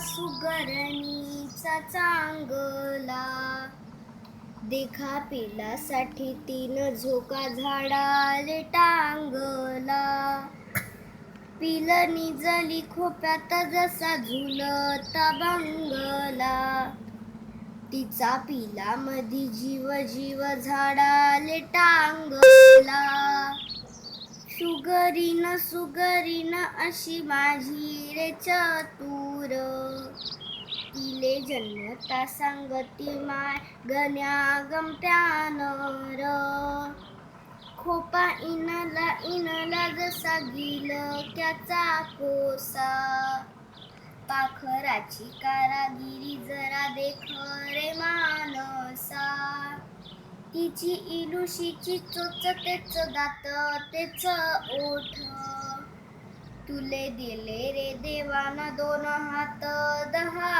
सुगरणीचा चांगला. देखा पिलासाठी तीन झोका झाडाले टांगला. पिल निजली खोप्यात जसा झुलता बंगला. तिचा पिला मधी जीव जीव झाडाले टांगला. सुगरीन सुगरीन अशी माझी रे चतू तिले जन्मता सांगती माय गण्या गमत्यानर खोपा इनला इनला जसा गिल त्याचा कोसा. पाखराची कारागिरी जरा देख रे मानसा. तिची इलुशीची चोच तेच दात तेच ओठ. तुले दिले रे देवाना दोन हात दहा